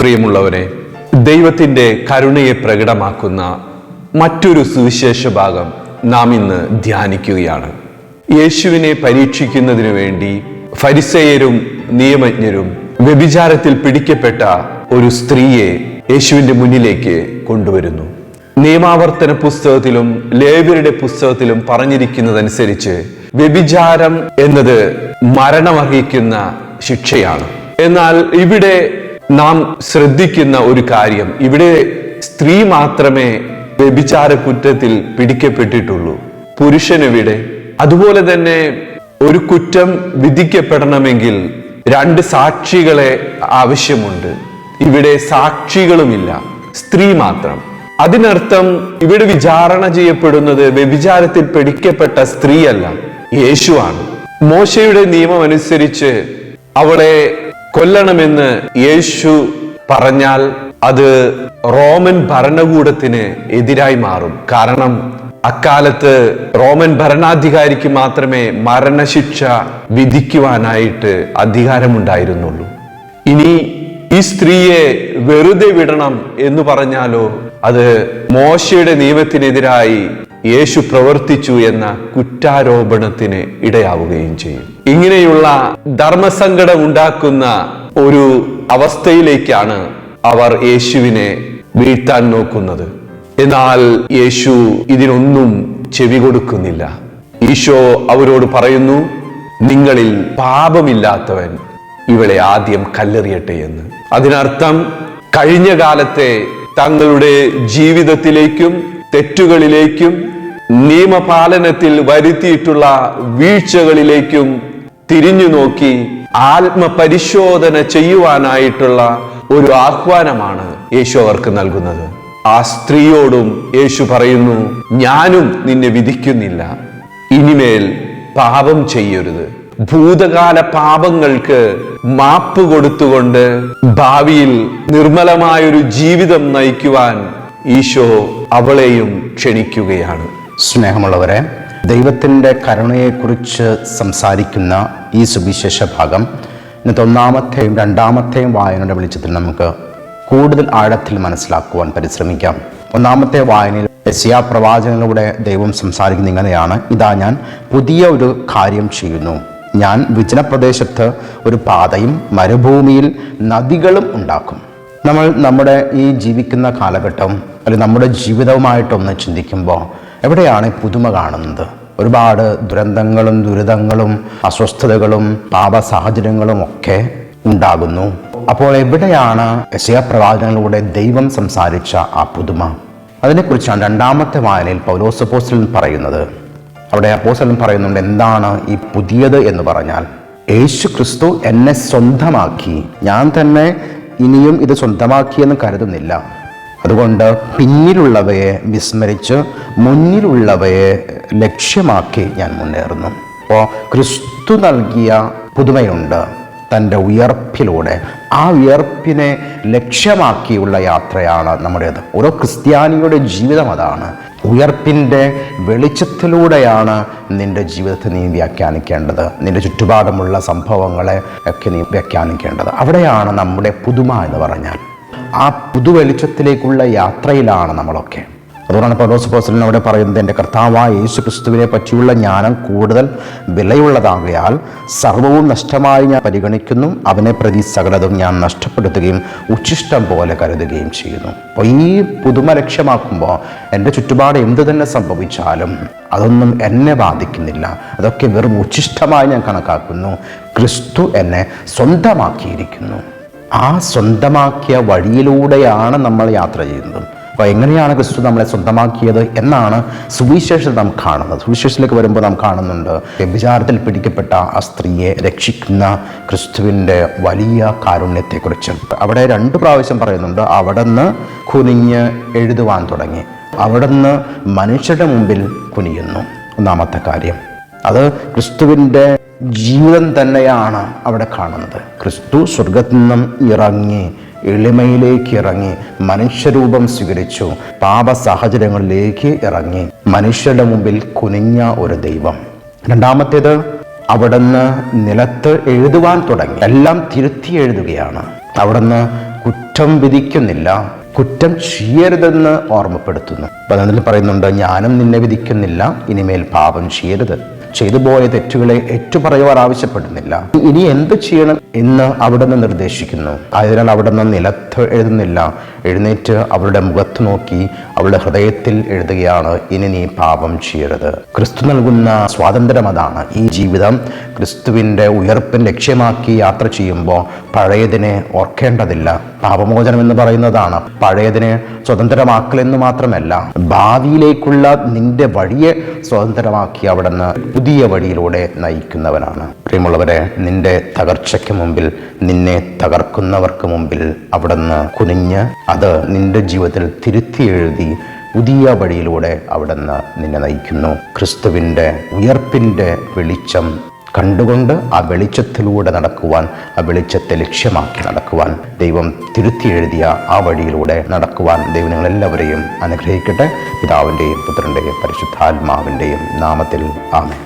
പ്രിയമുള്ളവരെ ദൈവത്തിന്റെ കരുണയെ പ്രകടമാക്കുന്ന മറ്റൊരു സുവിശേഷ ഭാഗം നാം ഇന്ന് ധ്യാനിക്കുകയാണ്. യേശുവിനെ പരീക്ഷിക്കുന്നതിനു വേണ്ടി ഫരിസേയരും നിയമജ്ഞരും വ്യഭിചാരത്തിൽ പിടിക്കപ്പെട്ട ഒരു സ്ത്രീയെ യേശുവിന്റെ മുന്നിലേക്ക് കൊണ്ടുവരുന്നു. നിയമാവർത്തന പുസ്തകത്തിലും ലേവ്യരുടെ പുസ്തകത്തിലും പറഞ്ഞിരിക്കുന്നതനുസരിച്ച് വ്യഭിചാരം എന്നത് മരണമർഹിക്കുന്ന ശിക്ഷയാണ്. എന്നാൽ ഇവിടെ നാം ശ്രദ്ധിക്കുന്ന ഒരു കാര്യം. ഇവിടെ സ്ത്രീ മാത്രമേ വ്യഭിചാര കുറ്റത്തിൽ പിടിക്കപ്പെട്ടിട്ടുള്ളൂ പുരുഷനെവിടെ അതുപോലെ തന്നെ ഒരു കുറ്റം വിധിക്കപ്പെടണമെങ്കിൽ രണ്ട് സാക്ഷികളെ ആവശ്യമുണ്ട്. ഇവിടെ സാക്ഷികളുമില്ല. സ്ത്രീ മാത്രം. അതിനർത്ഥം ഇവിടെ വിചാരണ ചെയ്യപ്പെടുന്നത് വ്യഭിചാരത്തിൽ പിടിക്കപ്പെട്ട സ്ത്രീയല്ല യേശുവാണ്. മോശയുടെ നിയമം അനുസരിച്ച് അവളെ കൊല്ലണമെന്ന് യേശു പറഞ്ഞാൽ അത് റോമൻ ഭരണകൂടത്തിന് എതിരായി മാറും. കാരണം അക്കാലത്ത് റോമൻ ഭരണാധികാരിക്ക് മാത്രമേ മരണശിക്ഷ വിധിക്കുവാനായിട്ട് അധികാരമുണ്ടായിരുന്നുള്ളൂ. ഇനി ഈ സ്ത്രീയെ വെറുതെ വിടണം എന്ന് പറഞ്ഞാലോ അത് മോശയുടെ നിയമത്തിനെതിരായി യേശു പ്രവർത്തിച്ചു എന്ന കുറ്റാരോപണത്തിന് ഇടയാവുകയും ചെയ്യും. ഇങ്ങനെയുള്ള ധർമ്മസങ്കടം ഉണ്ടാക്കുന്ന ഒരു അവസ്ഥയിലേക്കാണ് അവർ യേശുവിനെ വീഴ്ത്താൻ നോക്കുന്നത്. എന്നാൽ യേശു ഇതിനൊന്നും ചെവി കൊടുക്കുന്നില്ല. ഈശോ അവരോട് പറയുന്നു നിങ്ങളിൽ പാപമില്ലാത്തവൻ ഇവളെ ആദ്യം കല്ലെറിയട്ടെ എന്ന്. അതിനർത്ഥം കഴിഞ്ഞ കാലത്തെ തങ്ങളുടെ ജീവിതത്തിലേക്കും തെറ്റുകളിലേക്കും നിയമപാലനത്തിൽ വരുത്തിയിട്ടുള്ള വീഴ്ചകളിലേക്കും തിരിഞ്ഞു നോക്കി ആത്മപരിശോധന ചെയ്യുവാനായിട്ടുള്ള ഒരു ആഹ്വാനമാണ് യേശു അവർക്ക് നൽകുന്നത്. ആ സ്ത്രീയോടും യേശു പറയുന്നു ഞാനും നിന്നെ വിധിക്കുന്നില്ല. ഇനിമേൽ പാപം ചെയ്യരുത്. ഭൂതകാല പാപങ്ങൾക്ക് മാപ്പ് കൊടുത്തുകൊണ്ട് ഭാവിയിൽ നിർമ്മലമായൊരു ജീവിതം നയിക്കുവാൻ ഈശോ അവളെയും ക്ഷണിക്കുകയാണ്. സ്നേഹമുള്ളവരെ ദൈവത്തിന്റെ കരുണയെക്കുറിച്ച് സംസാരിക്കുന്ന ഈ സുവിശേഷ ഭാഗം ഇന്നത്തെ ഒന്നാമത്തെയും രണ്ടാമത്തെയും വായനയുടെ വെളിച്ചത്തിൽ നമുക്ക് കൂടുതൽ ആഴത്തിൽ മനസ്സിലാക്കുവാൻ പരിശ്രമിക്കാം. ഒന്നാമത്തെ വായനയിൽ എസിയാ പ്രവാചകനിലൂടെ ദൈവം സംസാരിക്കുന്ന ഇങ്ങനെയാണ് ഇതാ ഞാൻ പുതിയ ഒരു കാര്യം ചെയ്യുന്നു. ഞാൻ വിജനപ്രദേശത്ത് ഒരു പാതയും മരുഭൂമിയിൽ നദികളും ഉണ്ടാക്കും. നമ്മൾ നമ്മുടെ ഈ ജീവിക്കുന്ന കാലഘട്ടം അല്ലെങ്കിൽ നമ്മുടെ ജീവിതവുമായിട്ടൊന്ന് ചിന്തിക്കുമ്പോൾ എവിടെയാണ് പുതുമ കാണുന്നത്? ഒരുപാട് ദുരന്തങ്ങളും ദുരിതങ്ങളും അസ്വസ്ഥതകളും പാപ സാഹചര്യങ്ങളും ഒക്കെ ഉണ്ടാകുന്നു. അപ്പോൾ എവിടെയാണ് ശിവപ്രവാചനങ്ങളിലൂടെ ദൈവം സംസാരിച്ച ആ പുതുമ? അതിനെക്കുറിച്ചാണ് രണ്ടാമത്തെ വായനയിൽ പൗലോസപ്പോസ്റ്റലിൻ പറയുന്നത്. അവിടെ അപ്പോസ്റ്റലൻ പറയുന്നുണ്ട് എന്താണ് ഈ പുതിയത് എന്ന് പറഞ്ഞാൽ യേശു ക്രിസ്തു എന്നെ സ്വന്തമാക്കി. ഞാൻ തന്നെ ഇനിയും ഇത് സ്വന്തമാക്കിയെന്ന് കരുതുന്നില്ല. അതുകൊണ്ട് പിന്നിലുള്ളവയെ വിസ്മരിച്ച് മുന്നിലുള്ളവയെ ലക്ഷ്യമാക്കി ഞാൻ മുന്നേറുന്നു. അപ്പോൾ ക്രിസ്തു നൽകിയ പുതുമയുണ്ട് തന്റെ ഉയർപ്പിലൂടെ. ആ ഉയർപ്പിനെ ലക്ഷ്യമാക്കിയുള്ള യാത്രയാണ് നമ്മുടേത്. ഓരോ ക്രിസ്ത്യാനിയുടെ ജീവിതം അതാണ്. ഉയർപ്പിന്റെ വെളിച്ചത്തിലൂടെയാണ് നിന്റെ ജീവിതത്തെ നീ വ്യാഖ്യാനിക്കേണ്ടത്. നിന്റെ ചുറ്റുപാടുമുള്ള സംഭവങ്ങളെ ഒക്കെ നീ വ്യാഖ്യാനിക്കേണ്ടത്. അവിടെയാണ് നമ്മുടെ പുതുമ എന്ന് പറഞ്ഞാൽ. ആ പുതുവെളിച്ചത്തിലേക്കുള്ള യാത്രയിലാണ് നമ്മളൊക്കെ. അതുകൊണ്ടാണ് പൗലോസ് അവിടെ പറയുന്നത് എന്റെ കർത്താവായ യേശു ക്രിസ്തുവിനെ പറ്റിയുള്ള ജ്ഞാനം കൂടുതൽ വിലയുള്ളതാകയാൽ സർവവും നഷ്ടമായി ഞാൻ പരിഗണിക്കുന്നു. അവനെ പ്രതി സകലതും ഞാൻ നഷ്ടപ്പെടുത്തുകയും ഉച്ഛിഷ്ടം പോലെ കരുതുകയും ചെയ്യുന്നു. അപ്പോൾ ഈ പുതുമ ലക്ഷ്യമാക്കുമ്പോൾ എന്റെ ചുറ്റുപാട് എന്ത് തന്നെ സംഭവിച്ചാലും അതൊന്നും എന്നെ ബാധിക്കുന്നില്ല. അതൊക്കെ വെറും ഉച്ഛിഷ്ടമായി ഞാൻ കണക്കാക്കുന്നു. ക്രിസ്തു എന്നെ സ്വന്തമാക്കിയിരിക്കുന്നു. ആ സ്വന്തമാക്കിയ വഴിയിലൂടെയാണ് നമ്മൾ യാത്ര ചെയ്യുന്നത്. അപ്പോൾ എങ്ങനെയാണ് ക്രിസ്തു നമ്മളെ സ്വന്തമാക്കിയത് എന്നാണ് സുവിശേഷത്തിൽ നാം കാണുന്നത്. സുവിശേഷത്തിലേക്ക് വരുമ്പോൾ നാം കാണുന്നുണ്ട് വ്യഭിചാരത്തിൽ പിടിക്കപ്പെട്ട ആ സ്ത്രീയെ രക്ഷിക്കുന്ന ക്രിസ്തുവിന്റെ വലിയ കാരുണ്യത്തെക്കുറിച്ച്. അവിടെ രണ്ട് പ്രാവശ്യം പറയുന്നുണ്ട് അവിടെ നിന്ന് കുനിഞ്ഞ് എഴുതുവാൻ തുടങ്ങി. അവിടെ നിന്ന് മനുഷ്യരുടെ മുമ്പിൽ കുനിയുന്നു. ഒന്നാമത്തെ കാര്യം അത് ക്രിസ്തുവിന്റെ ജീവിതം തന്നെയാണ് അവിടെ കാണുന്നത്. ക്രിസ്തു സ്വർഗത്തിൽ നിന്നും ഇറങ്ങി എളിമയിലേക്ക് ഇറങ്ങി മനുഷ്യരൂപം സ്വീകരിച്ചു പാപ സാഹചര്യങ്ങളിലേക്ക് ഇറങ്ങി മനുഷ്യരുടെ മുമ്പിൽ കുനിഞ്ഞ ഒരു ദൈവം. രണ്ടാമത്തേത് അവിടുന്ന് നിലത്ത് എഴുതുവാൻ തുടങ്ങി. എല്ലാം തിരുത്തി എഴുതുകയാണ്. അവിടുന്ന് കുറ്റം വിധിക്കുന്നില്ല കുറ്റം ചെയ്യരുതെന്ന് ഓർമ്മപ്പെടുത്തുന്നു. പതിനൊന്നിൽ പറയുന്നുണ്ട് ഞാനും നിന്നെ വിധിക്കുന്നില്ല ഇനിമേൽ പാപം ചെയ്യരുത്. ചെയ്തു പോയ തെറ്റുകളെ ഏറ്റുപറയുവാൻ ആവശ്യപ്പെടുന്നില്ല. ഇനി എന്ത് ചെയ്യണം എന്ന് അവിടുന്ന് നിർദ്ദേശിക്കുന്നു. ആയതിനാൽ അവിടുന്ന് നിലത്ത് എഴുതുന്നില്ല. എഴുന്നേറ്റ് അവളുടെ മുഖത്ത് നോക്കി അവളുടെ ഹൃദയത്തിൽ എഴുതുകയാണ് ഇനി നീ പാപം ചെയ്യരുത്. ക്രിസ്തു നൽകുന്ന സ്വാതന്ത്ര്യം അതാണ്. ഈ ജീവിതം ക്രിസ്തുവിന്റെ ഉയർപ്പിൻ ലക്ഷ്യമാക്കി യാത്ര ചെയ്യുമ്പോൾ പഴയതിനെ ഓർക്കേണ്ടതില്ല. പാപമോചനം എന്ന് പറയുന്നതാണ്. പഴയതിനെ സ്വതന്ത്രമാക്കലെന്ന് മാത്രമല്ല ഭാവിയിലേക്കുള്ള നിന്റെ വഴിയെ സ്വതന്ത്രമാക്കി അവിടുന്ന് പുതിയ വഴിയിലൂടെ നയിക്കുന്നവനാണ്. പ്രിയമുള്ളവരെ നിന്റെ തകർച്ചയ്ക്ക് മുമ്പിൽ നിന്നെ തകർക്കുന്നവർക്ക് മുമ്പിൽ അവിടുന്ന് കുനിഞ്ഞ് അത് നിന്റെ ജീവിതത്തിൽ തിരുത്തി എഴുതി പുതിയ വഴിയിലൂടെ അവിടുന്ന് നിന്നെ നയിക്കുന്നു. ക്രിസ്തുവിന്റെ ഉയർപ്പിന്റെ വെളിച്ചം കണ്ടുകൊണ്ട് ആ വെളിച്ചത്തിലൂടെ നടക്കുവാൻ ആ വെളിച്ചത്തെ ലക്ഷ്യമാക്കി നടക്കുവാൻ ദൈവം തിരുത്തി എഴുതിയ ആ വഴിയിലൂടെ നടക്കുവാൻ ദൈവം നിങ്ങളെല്ലാവരെയും അനുഗ്രഹിക്കട്ടെ. പിതാവിന്റെയും പുത്രന്റെയും പരിശുദ്ധാത്മാവിന്റെയും നാമത്തിൽ ആമേ